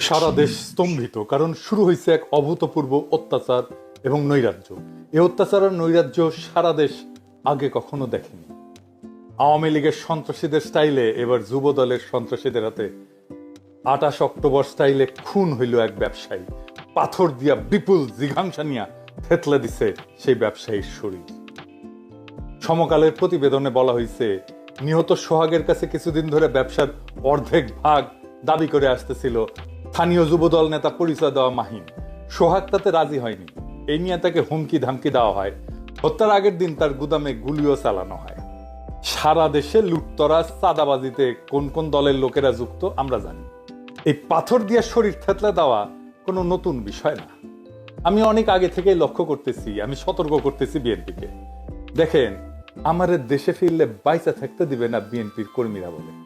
সারা দেশ স্তম্ভিত, কারণ শুরু হয়েছে এক অভূতপূর্ব অত্যাচার এবং নৈরাজ্য। এই অত্যাচার আর নৈরাজ্য সারা দেশ আগে কখনো দেখেনি। আওয়ামী লীগের সন্ত্রাসীদের স্টাইলে এবার যুব দলের সন্ত্রাসীদের হাতে আটাশ অক্টোবর স্টাইলে খুন হইল এক ব্যবসায়ী। পাথর দিয়া বিপুল জিঘাংসা নিয়া থেতলে দিছে সেই ব্যবসায়ীর শরীর। সমকালের প্রতিবেদনে বলা হয়েছে নিহত সোহাগের কাছে কিছুদিন ধরে ব্যবসার অর্ধেক ভাগ দাবি করে আসতেছিল স্থানীয় যুবদল নেতা পরিচয় দেওয়া মাহিন সোহাগ তাতে রাজি হয়নি। এই নিয়ে তাকে হুমকি ধামকি দেওয়া হয়। হত্যার আগের দিন তার গুদামে গুলিও চালানো হয়। সারা দেশে লুটতরা, চাঁদাবাজিতে কোন কোন দলের লোকেরা যুক্ত আমরা জানি। এই পাথর দিয়ে শরীর থেতলে দেওয়া কোনো নতুন বিষয় না। আমি অনেক আগে থেকেই লক্ষ্য করতেছি, আমি সতর্ক করতেছি বিএনপিকে। দেখেন আমাদের দেশে ফিরলে বাইচা থাকতে দিবে না বিএনপির কর্মীরা বলে।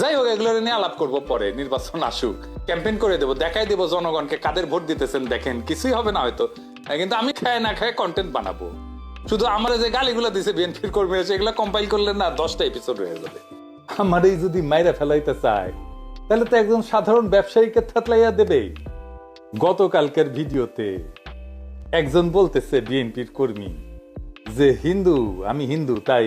যাই হোক এগুলো নিয়ে আলাপ করব পরে, নির্বাচন আসুক। ক্যাম্পেইন করে দেবো, দেখাই দেবো জনগণকে, কাদের ভোট দিতেছেন দেখেন, কিছুই হবে না হয়তো। কিন্তু আমি খায় না খায় কন্টেন্ট বানাবো। শুধু আমরা যে গালিগুলো দিছে বিএনপির কর্মী আছে এগুলো কম্পাইল করলে না দশটা এপিসোড হয়ে যাবে। আমারই যদি মাইরা ফেলাইতে চায়, তাহলে তো একজন সাধারণ ব্যবসায়ীকে থাতলাইয়া দেবেই। গতকালকের ভিডিওতে একজন বলতেছে বিএনপির কর্মী যে, হিন্দু, আমি হিন্দু, তাই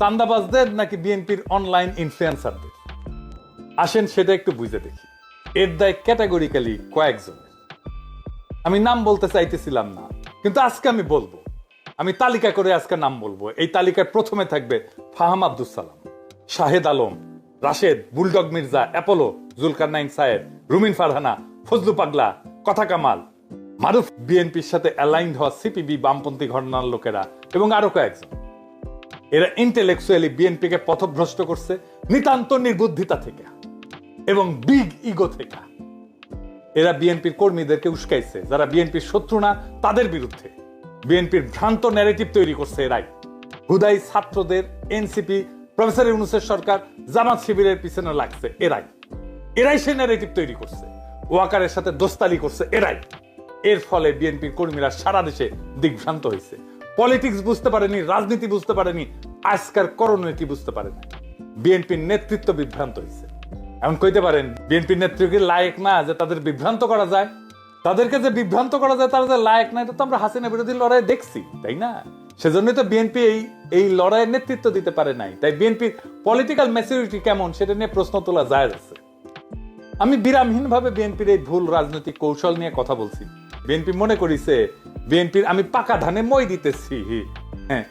চান্দাবাজদের নাকি বিএনপির অনলাইন ইনফ্লুয়েন্সারদের আসেন সেটা একটু বুঝে দেখি। এর দায় ক্যাটাগরিক্যালি কয়েকজন আমি নাম বলতে চাইতেছিলাম না, কিন্তু আজকে আমি বলব। আমি তালিকা করে আজকে নাম বলব। এই তালিকায় প্রথমে থাকবে Faham Abdul Salam, Shahed Alam, Rashed, bulldog Mirza, Apollo Zulkarnain Sayed Rumin Farhana, Fazlu পাগলা, কথা কামাল, মারুফ। বিএনপির সাথে অ্যালাইন্ড হওয়া সিপিবি বামপন্থী ঘটনার লোকেরা এবং আরও কয়েকজন। এরা ইন্টেলেকচুয়ালি বিএনপিকে পথভ্রষ্ট করছে, নিতান্ত নির্বুদ্ধিতা থেকে এবং বিগ ইগো থেকে। এরা বিএনপির কর্মীদেরকে উস্কাইছে, যারা বিএনপির শত্রু না, তাদের বিরুদ্ধে। বিএনপির ভ্রান্ত ন্যারেটিভ তৈরি করছে এরাই। হুদাই ছাত্রদের এনসিপি প্রফেসর ইউনুসের সরকার, জামাত শিবিরের পিছনে লাগছে এরাই। এরাই সেই ন্যারেটিভ তৈরি করছে। ওয়াকারের সাথে দোস্তালি করছে এরাই। এর ফলে বিএনপির কর্মীরা সারা দেশে দিগ্ভ্রান্ত হয়েছে। পলিটিক্স বুঝতে পারেনি, রাজনীতি বুঝতে পারেনি আজকার করণীতি বুঝতে পারেনি। বিএনপির নেতৃত্ব বিভ্রান্ত হয়েছে। এমন কইতে পারেন, বিএনপির নেতৃত্বের লায়ক না যে তাদের বিভ্রান্ত করা যায়? তাদেরকে যে বিভ্রান্ত করা যায় তারা যে লায়ক নাই তো আমরা হাসিনা বিরোধী লড়াই দেখছি, তাই না? সেজন্য তো বিএনপি এই এই লড়াইয়ের নেতৃত্ব দিতে পারে নাই। তাই বিএনপির পলিটিক্যাল ম্যাচুরিটি কেমন সেটা নিয়ে প্রশ্ন তোলা যায় আছে। আমি বিরামহীন ভাবে বিএনপির এই ভুল রাজনৈতিক কৌশল নিয়ে কথা বলছি। বিএনপি মনে করিছে, বিএনপির আমি পাকা ধানে মই দিতেছি। হ্যাঁ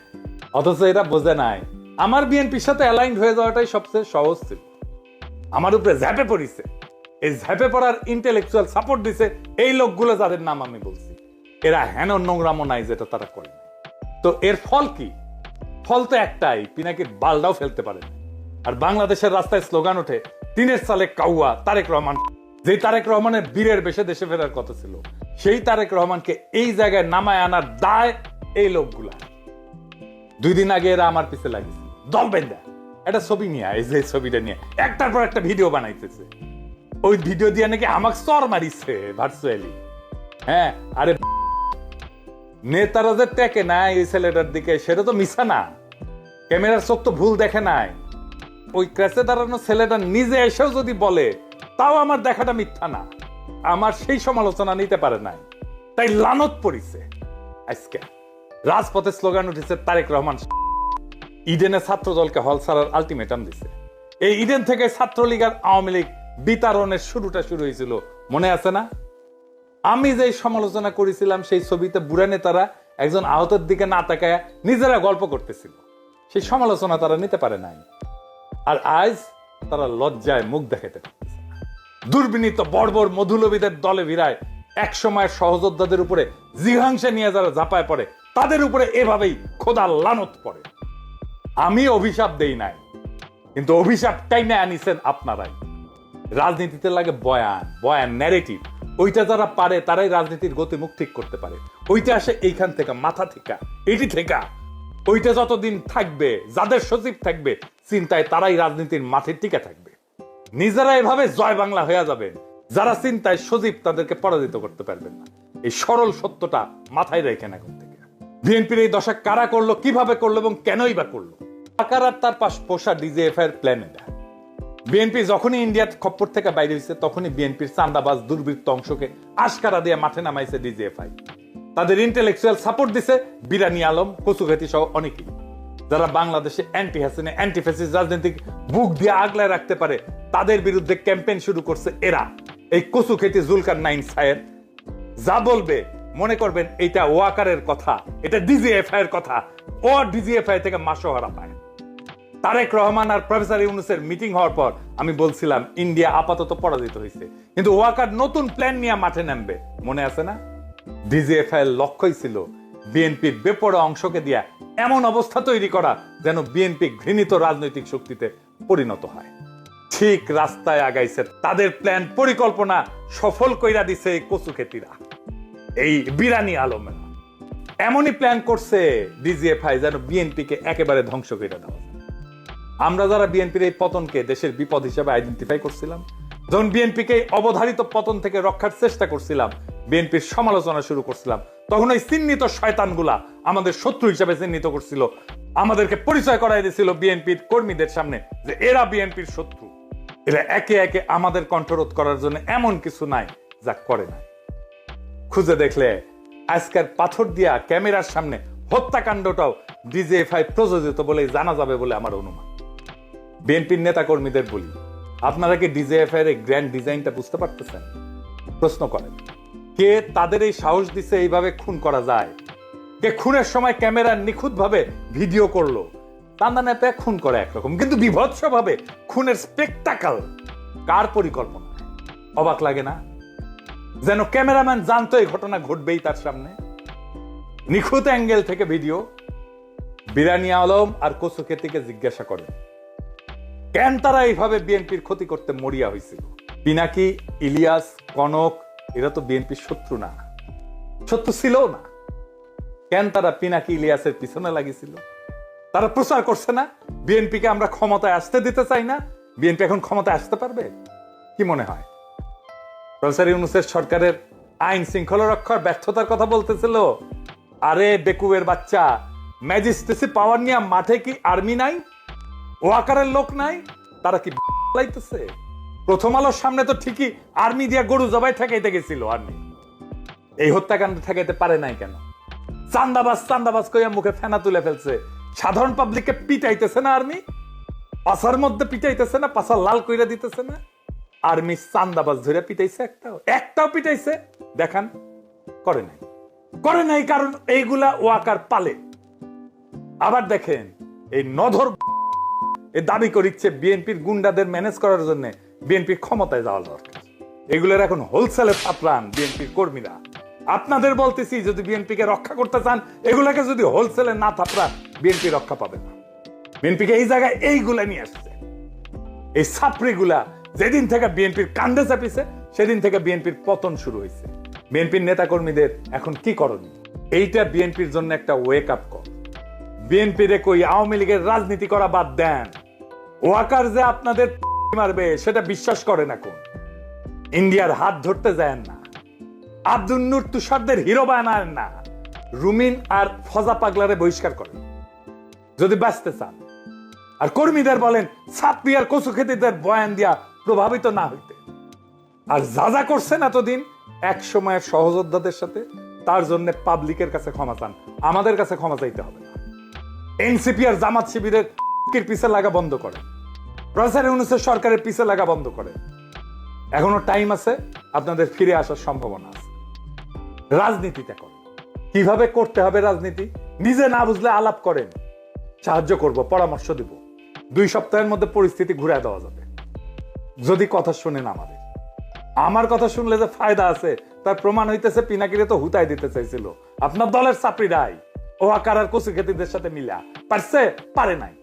অথচ এরা বোঝে নাই। আমার বিএনপির সাথে অ্যালাইন হয়ে যাওয়াটাই সবচেয়ে সহজ ছিল। আমার উপরে ঝ্যাপে পড়িছে। এই ঝ্যাপে পড়ার ইন্টেলেকচুয়াল সাপোর্ট দিছে এই লোকগুলো যাদের নাম আমি বলছি। এরা হেন নোংরামো নাই যেটা তারা করে তো এর ফল কি? ফল তো একটাই, পিনাকির বালটাও ফেলতে পারে আর বাংলাদেশের রাস্তায় স্লোগান ওঠে, তিনের সালে কাউয়া, তারেক রহমান। যে তারেক রহমানের বীরের বেশে দেশে ফেরার কথা ছিল, সেই তারেক রহমানকে এই জায়গায় নামায় আনার দায় এই লোকগুলা দুই দিন আগে এরা আমার পিছে লাগিয়েছে। দল বেন্দা একটা ছবি নিয়ে এই যে ছবিটা নিয়ে। একটার পর একটা ভিডিও বানাইতেছে। ওই ভিডিও দিয়ে নাকি আমাকে সর মারিছে ভার্চুয়ালি হ্যাঁ আরে নেতারা যে টেকে নাই ওই ছেলেটার দিকে, সেটা তো মিশা না। ক্যামেরার চোখ তো ভুল দেখে নাই। ওই ক্রেসে দাঁড়ানো ছেলেটা নিজে এসেও যদি বলে, তাও আমার দেখাটা মিথ্যা না। আমার সেই সমালোচনা নিতে পারে নাই। তাই লানত পড়িছে। আজকে। রাজপথে স্লোগান উঠেছে তারেক রহমান। ইডেনে ছাত্র দলকে হল ছাড়ার আলটিমেটাম দিছে। এই ইডেন থেকে ছাত্রলীগ আর আওয়ামী লীগ বিতারণের শুরুটা শুরু হয়েছিল। মনে আছে না? আমি যে সমালোচনা করেছিলাম, সেই ছবিতে বুড়া নেতারা একজন আহতের দিকে না তাকায় নিজেরা গল্প করতেছিল। সেই সমালোচনা তারা নিতে পারে নাই। আর আজ তারা লজ্জায় মুখ দেখাতে দুর্বিনীত বর্বর মধুলবীদের দলে ভিড়ায় এক সময় সহযোদ্ধাদের উপরে জিঘাংসে নিয়ে যারা ঝাঁপায় পড়ে তাদের উপরে এভাবেই খোদা লানত পড়ে। আমি অভিশাপ দেই নাই, কিন্তু অভিশাপটাই না আনিছেন আপনারাই। রাজনীতিতে লাগে বয়ান বয়ান ন্যারেটিভ ওইটা যারা পারে, তারাই রাজনীতির গতিমুখ ঠিক করতে পারে। ওইটা আসে এইখান থেকে, মাথা থেকে, এটি থেকে। ওইটা যতদিন থাকবে, যাদের সচিব থাকবে, চিন্তায় তারাই রাজনীতির মাঠে টিকে থাকবে। নিজেরা এভাবে জয় বাংলা হয়ে যাবেন, যারা চিন্তায় সজীব তাদেরকে পরাজিত করতে পারবেন না। এই সরল সত্যটা মাথায় রেখেন না থেকে। বিএনপির এই দশা কারা করল, কীভাবে করল এবং কেনই বা করল? টাকার আর তার পাশ পোষা ডিজিএফ এর প্ল্যান এটা। বিএনপি যখনই ইন্ডিয়ার খপ্পর থেকে বাইরে হয়েছে, তখনই বিএনপির চান্দাবাজ, দুর্বৃত্ত অংশকে আশকারা দিয়ে মাঠে নামাইছে ডিজিএফআই তাদের ইন্টেলেকচুয়াল সাপোর্ট দিছে বিরানি আলম কচুঘাতি সহ অনেকেই। যারা বাংলাদেশে অ্যান্টি হাসিনে অ্যান্টি ফ্যাসিস রাজনৈতিক বুক দিয়ে আগলায় রাখতে পারে, তাদের বিরুদ্ধে ক্যাম্পেইন শুরু করছে এরা। এই কচু খেতে জুলকার নাইন সায়ের যা বলবে মনে করবেন এটা ওয়াকারের কথা, এটা ডিজিএফআই এর কথা। ও ডিজিএফআই থেকে মাসোহারা পায়। তারেক রহমান আর প্রফেসর ইউনুসের মিটিং হওয়ার পর আমি বলছিলাম, ইন্ডিয়া আপাতত পরাজিত হয়েছে কিন্তু ওয়াকার নতুন প্ল্যান নিয়ে মাঠে নামবে, মনে আছে না? ডিজিএফআই এর লক্ষ্যই ছিল বিএনপির বেপরোয়া অংশকে দিয়া এমন অবস্থা তৈরি করা যেন বিএনপি ঘৃণিত রাজনৈতিক শক্তিতে পরিণত হয়। ঠিক রাস্তায় আগাইছে তাদের প্ল্যান পরিকল্পনা সফল কইরা দিছে এই কচু খেতিরা এই বিরানি আলমের এমনই প্ল্যান করছে ডিজিএফআই যেন বিএনপিকে একেবারে ধ্বংস করে দেওয়া আমরা যারা বিএনপির এই পতনকে দেশের বিপদ হিসেবে আইডেন্টিফাই করছিলাম, যখন বিএনপিকে অবধারিত পতন থেকে রক্ষার চেষ্টা করছিলাম বিএনপির সমালোচনা শুরু করছিলাম, তখন ওই চিহ্নিত শয়তানগুলা আমাদের শত্রু হিসেবে চিহ্নিত করছিল। আমাদেরকে পরিচয় করাই দিয়েছিল বিএনপির কর্মীদের সামনে যে এরা বিএনপির শত্রু। এরা একে একে আমাদের কণ্ঠরোধ করার জন্য এমন কিছু নাই যা করে না খুঁজে দেখলে আজকের পাথর দিয়া ক্যামেরার সামনে হত্যাকাণ্ডটাও ডিজিএফআই প্রযোজিত বলে জানা যাবে বলে আমার অনুমান। বিএনপির নেতা কর্মীদের বলি, আপনারা কি ডিজিএফআই এর গ্র্যান্ড ডিজাইনটা বুঝতে পারতেছেন? প্রশ্ন করেন, কে তাদের এই সাহস দিছে এইভাবে খুন করা যায়? কে খুনের সময় ক্যামেরা নিখুঁত ভাবে ভিডিও করল? তান্দা নেপে খুন করে একরকম, কিন্তু বিভৎস ভাবে খুনের স্পেকটাকাল কার পরিকল্পনা? অবাক লাগে না? যেন ক্যামেরাম্যান জানতো এই ঘটনা ঘটবেই তার সামনে। নিখুঁত অ্যাঙ্গেল থেকে ভিডিও। বিরানি আলম আর কসুকেতিকে জিজ্ঞাসা করেন কেন তারা এইভাবে বিএনপির ক্ষতি করতে মরিয়া হয়েছিল পিনাকি, ইলিয়াস, কনক, এরা তো বিএনপির শত্রু না। শত্রু ছিল না। কেন তারা পিনাকি, ইলিয়াসের পিছনে লাগিয়েছিল? তারা প্রচার করছে না? বিএনপিকে আমরা ক্ষমতায় আসতে দিতে চাই না? বিএনপি এখন ক্ষমতায় আসতে পারবে? কি মনে হয়? প্রফেসর ইউনুসের সরকারের আইন শৃঙ্খলা রক্ষার ব্যর্থতার কথা বলতেছিল। আরে বেকুবের বাচ্চা, ম্যাজিস্ট্রেসি পাওয়ার নিয়ে মাঠে কি আর্মি নাই? ও আকারের লোক নাই? তারা কি লাইতেছে প্রথম আলোর সামনে তো ঠিকই আর্মি দিয়া গরু জবাই ঠেকাইতে গেছিল আর্মি এই হত্যাকাণ্ড ঠেকাইতে পারে নাই কেন? চান্দাবাজ চান্দাবাজ কইয়া মুখে ফেনা তুলে ফেলছে। সাধারণ পাবলিককে পিটাইতেছে না আর্মি? পাশার মধ্যে পিটাইতেছে না পাশা লাল কইরা দিতেছে না? আর্মি চান্দাবাজ ধরে পিটাইছে একটাও। একটাও পিটাইছে। দেখান, করে নাই। করে নাই কারণ এইগুলা ওয়াকার পালে। আবার দেখেন, এই নধর এ দাবি করিচ্ছে বিএনপির গুন্ডাদের ম্যানেজ করার জন্য বিএনপির ক্ষমতায় যাওয়া দরকার। এগুলোর এখন হোলসেলে থাপড়ান বিএনপির কর্মীরা। আপনাদের বলতেছি, যদি বিএনপিকে রক্ষা করতে চান, এগুলাকে যদি হোলসেলে না থাপড়ান বিএনপি রক্ষা পাবে না। বিএনপিকে এই জায়গায় এইগুলা নিয়ে আসছে। এই ছাত্রীগুলা যেদিন থেকে বিএনপির কান্দে চাপিছে, সেদিন থেকে বিএনপির পতন শুরু হয়েছে বিএনপির নেতাকর্মীদের এখন কি করণীয়? এইটা বিএনপির জন্য একটা ওয়েক আপ কল বিএনপির কই আওয়ামী লীগের রাজনীতি করা বাদ দেন। ওয়াকার যে আপনাদের মারবে, সেটা বিশ্বাস করেন এখন ইন্ডিয়ার হাত ধরতে যায় না। আব্দুন্নুর তুষারদের হিরো বানান না। রুমিন আর ফজা পাগলারে বহিষ্কার করেন। যদি বাঁচতে চান। আর কর্মীদের বলেন আর কচু খেতিদের বয়ান দিয়া প্রভাবিত না হইতে। আর যা যা করছেন এতদিন, এক সময়ের সহযোদ্ধাদের সাথে, তার জন্য পাবলিকের কাছে ক্ষমা চান। আমাদের কাছে ক্ষমা চাইতে হবে না। এনসিপি আর জামাত শিবিরের পিছে লাগা বন্ধ করে। প্রফেসর ইউনুসের সরকারের পিছে লাগা বন্ধ করে। এখনও টাইম আছে, আপনাদের ফিরে আসার সম্ভাবনা আছে। রাজনীতিটা করেন। কীভাবে করতে হবে রাজনীতি? নিজে না বুঝলে আলাপ করেন। সাহায্য করব, পরামর্শ দিব। দুই সপ্তাহের মধ্যে পরিস্থিতি ঘুরে দেওয়া যাবে। যদি কথা শুনেন আমাদের আমার কথা শুনলে যে ফায়দা আছে, তার প্রমাণ হইতেছে পিনাকিরে তো হুতাই দিতে চাইছিল। আপনার দলের চাপড়িরাই ও আকার আর কচু খেতিদের সাথে মিলা। পারছে? পারে নাই।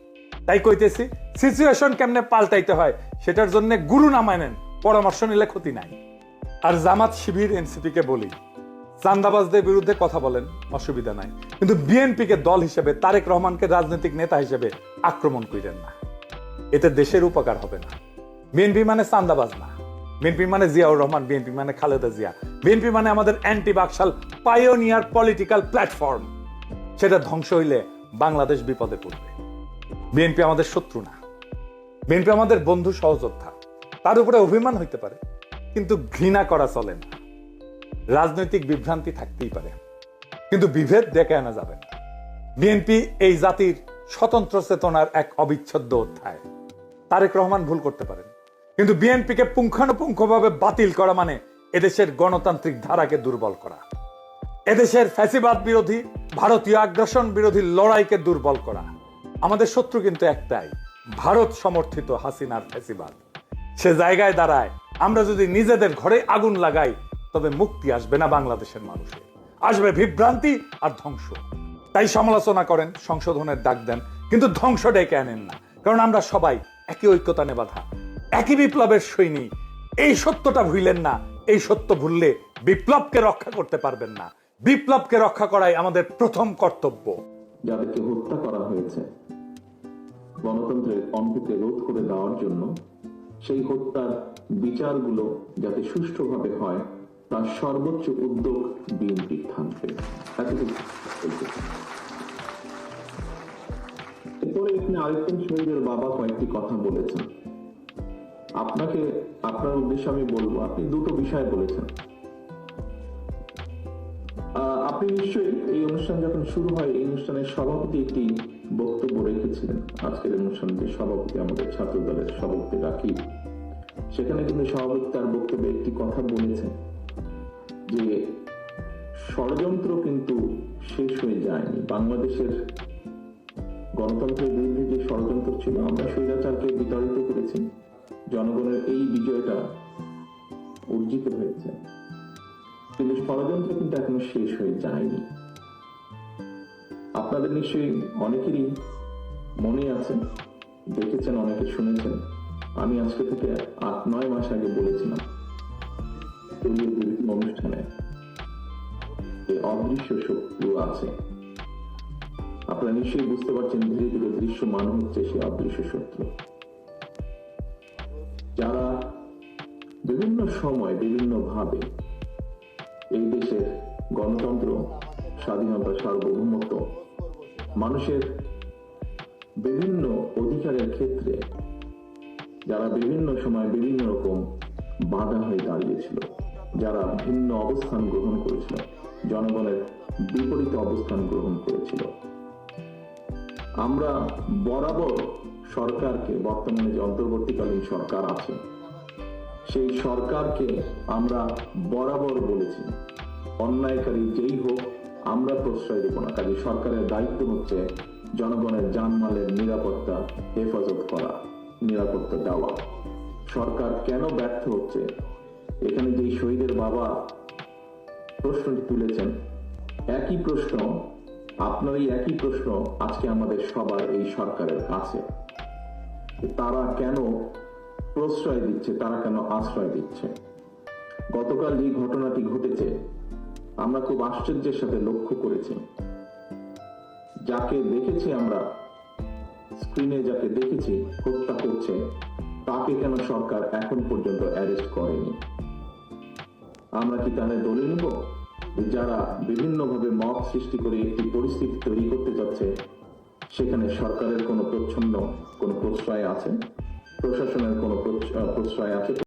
তাই কইতেছি সিচুয়েশন কেমনে পাল্টাইতে হয়, সেটার জন্য গুরু না মানেন, পরামর্শ নিলে ক্ষতি নাই। আর জামাত শিবির এনসিপি কে বলি, চান্দাবাজদের বিরুদ্ধে কথা বলেন, অসুবিধা নাই। কিন্তু বিএনপি কে দল হিসেবে, তারেক রহমানকে রাজনৈতিক নেতা হিসেবে আক্রমণ করেন না। এতে দেশের উপকার হবে না। বিএনপি মানে চান্দাবাজ না। বিএনপি মানে জিয়াউর রহমান বিএনপি মানে খালেদা জিয়া। বিএনপি মানে আমাদের anti BAKSAL pioneer political platform সেটা ধ্বংস হইলে বাংলাদেশ বিপদে পড়বে। বিএনপি আমাদের শত্রু না। বিএনপি আমাদের বন্ধু সহযোদ্ধা। তার উপরে অভিমান হইতে পারে, কিন্তু ঘৃণা করা চলে না। রাজনৈতিক বিভ্রান্তি থাকতেই পারে। কিন্তু বিভেদ ডেকে আনা যাবে না। বিএনপি এই জাতির স্বতন্ত্র চেতনার এক অবিচ্ছেদ্য অধ্যায়। তারেক রহমান ভুল করতে পারেন। কিন্তু বিএনপিকে পুঙ্খানুপুঙ্খভাবে বাতিল করা মানে এদেশের গণতান্ত্রিক ধারাকে দুর্বল করা। এদেশের ফ্যাসিবাদ বিরোধী, ভারতীয় আগ্রাসন বিরোধী লড়াইকে দুর্বল করা। আমাদের শত্রু কিন্তু একটাই, ভারত সমর্থিত হাসিনার ফ্যাসিবাদ। সে জায়গায় দাঁড়ায়। আমরা যদি নিজেদের ঘরে আগুন লাগাই, তবে মুক্তি আসবে না বাংলাদেশের মানুষের। আসবে বিভ্রান্তি আর ধ্বংস। তাই সমালোচনা করেন, সংশোধনের ডাক দেন। কিন্তু ধ্বংস ডেকে আনেন না। কারণ আমরা সবাই একই ঐক্যতানে বাধা। একই বিপ্লবের সৈনিক এই সত্যটা ভুললেন না, এই সত্য ভুললে বিপ্লবকে রক্ষা করতে পারবেন না। বিপ্লবকে রক্ষা করাই আমাদের প্রথম কর্তব্য। যাদেরকে হত্যা করা হয়েছে, গণতন্ত্রের অন্তকে রোধ করে দেওয়ার জন্য সেই হত্যার বিচারগুলো যাতে সুষ্ঠুভাবে হয়, তার সর্বোচ্চ উদ্যোগ বিএনপি থাকবে। এরপরে এখানে আরেকজন শহীদের বাবা কয়েকটি কথা বলেছেন। আপনাকে, আপনার উদ্দেশ্যে আমি বলব, আপনি দুটো বিষয় বলেছেন। আপনি নিশ্চয়ই এই অনুষ্ঠান যখন শুরু হয়, এই অনুষ্ঠানের সভাপতি একটি বক্তব্য রেখেছিলেন। আজকের অনুষ্ঠানের যে সভাপতি আমাদের ছাত্র দলের সভাপতি রাকিব। সেখানে কিন্তু সভাপতি তার বক্তব্যে একটি কথা বলেছেন যে, ষড়যন্ত্র কিন্তু শেষ হয়ে যায়নি। বাংলাদেশের গণতন্ত্রের বিরুদ্ধে যে ষড়যন্ত্র ছিল, আমরা স্বৈরাচারকে বিতাড়িত করেছি। জনগণের এই বিজয়টা অর্জিত হয়েছে। কিন্তু ষড়যন্ত্র কিন্তু এখনও শেষ হয়ে যায়নি। আপনাদের নিশ্চয়ই অনেকেরই মনে আছে, দেখেছেন, অনেকে শুনেছেন। আমি আজকে থেকে আট, নয় মাস আগে বলেছিলাম অনুষ্ঠানে যে অদৃশ্য শত্রু আছে। আপনারা নিশ্চয়ই বুঝতে পারছেন, ধীরে ধীরে দৃশ্য দৃশ্যমান হচ্ছে সেই অদৃশ্য শত্রু। যারা বিভিন্ন সময় বিভিন্ন ভাবে এই দেশের গণতন্ত্র, স্বাধীনতা, সার্বভৌমত্ব, মানুষের বিভিন্ন অধিকারের ক্ষেত্রে যারা বিভিন্ন সময় বিভিন্ন রকম বাধা হয়ে দাঁড়িয়েছিল, যারা ভিন্ন অবস্থান গ্রহণ করেছিল, জনগণের বিপরীত অবস্থান গ্রহণ করেছিল। আমরা বরাবর সরকারকে, বর্তমানে যে অন্তর্বর্তীকালীন সরকার আছে, সেই সরকারকে আমরা বরাবর বলেছি, অন্যায়কারী যেই হোক, আমরা প্রশ্রয় দেব না। কাজে সরকারের দায়িত্ব হচ্ছে জনগণের জানমালের নিরাপত্তা হেফাজত করা, নিরাপত্তা দেওয়া। সরকার কেন ব্যর্থ হচ্ছে? এখানে যেই শহীদের বাবা প্রশ্নটি তুলেছেন, একই প্রশ্ন আপনার এই একই প্রশ্ন আজকে আমাদের সবার এই সরকারের কাছে। তারা কেন প্রশ্রয় দিচ্ছে, তারা কেন আশ্রয় দিচ্ছে? গতকাল যে ঘটনাটি ঘটেছে, আমরা খুব আশ্চর্যের সাথে লক্ষ্য করেছি। যাকে দেখেছি আমরা, স্ক্রিনে যাকে দেখেছি, হত্যা করছে, তাকে কেন সরকার এখন পর্যন্ত অ্যারেস্ট করেনি? আমরা কি তাহলে দলে নিব? যারা বিভিন্নভাবে মত সৃষ্টি করে একটি পরিস্থিতি তৈরি করতে যাচ্ছে সেখানে সরকারের কোনো প্রচ্ছন্ন কোনো প্রশ্রয় আছে? প্রশাসনের কোনো প্রশ্রয় আছে?